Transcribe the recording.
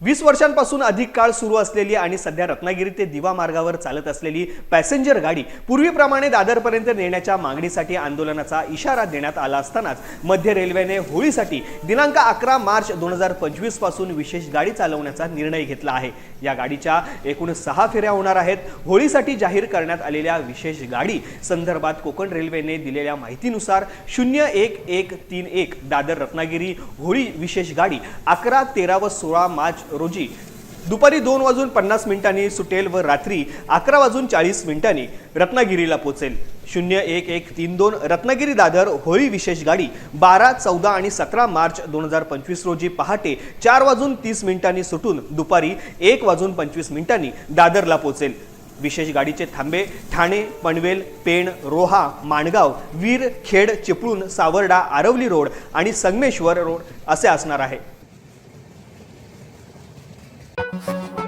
वीस वर्षांपासून अधिक काळ सुरू असलेली आणि सध्या रत्नागिरी ते दिवा मार्गावर चालत असलेली पॅसेंजर गाडी पूर्वीप्रमाणे दादरपर्यंत नेण्याच्या मागणीसाठी आंदोलनाचा इशारा देण्यात आला असतानाच मध्य रेल्वेने होळीसाठी दिनांक अकरा मार्च दोन हजार पंचवीसपासून विशेष गाडी चालवण्याचा निर्णय घेतला आहे. या गाडीच्या एकूण सहा फेऱ्या होणार आहेत. होळीसाठी जाहीर करण्यात आलेल्या विशेष गाडी संदर्भात कोकण रेल्वेने दिलेल्या माहितीनुसार शून्य एक एक तीन एक दादर रत्नागिरी होळी विशेष गाडी अकरा तेरा व सोळा मार्च रोजी दुपारी दोन वाजून पन्नास मिनिटांनी सुटेल व रात्री अकरा वाजून चाळीस मिनिटांनी रत्नागिरीला पोचेल. शून्य एक एक तीन दोन रत्नागिरी दादर होळी विशेष गाडी बारा चौदा आणि सतरा मार्च दोन हजार पंचवीस रोजी पहाटे चार वाजून तीस मिनिटांनी सुटून दुपारी एक वाजून पंचवीस मिनिटांनी दादरला पोचेल. विशेष गाडीचे थांबे ठाणे पनवेल पेण रोहा माणगाव वीर खेड चिपळूण सावर्डा आरवली रोड आणि संगमेश्वर रोड असे असणार आहे. Thank you.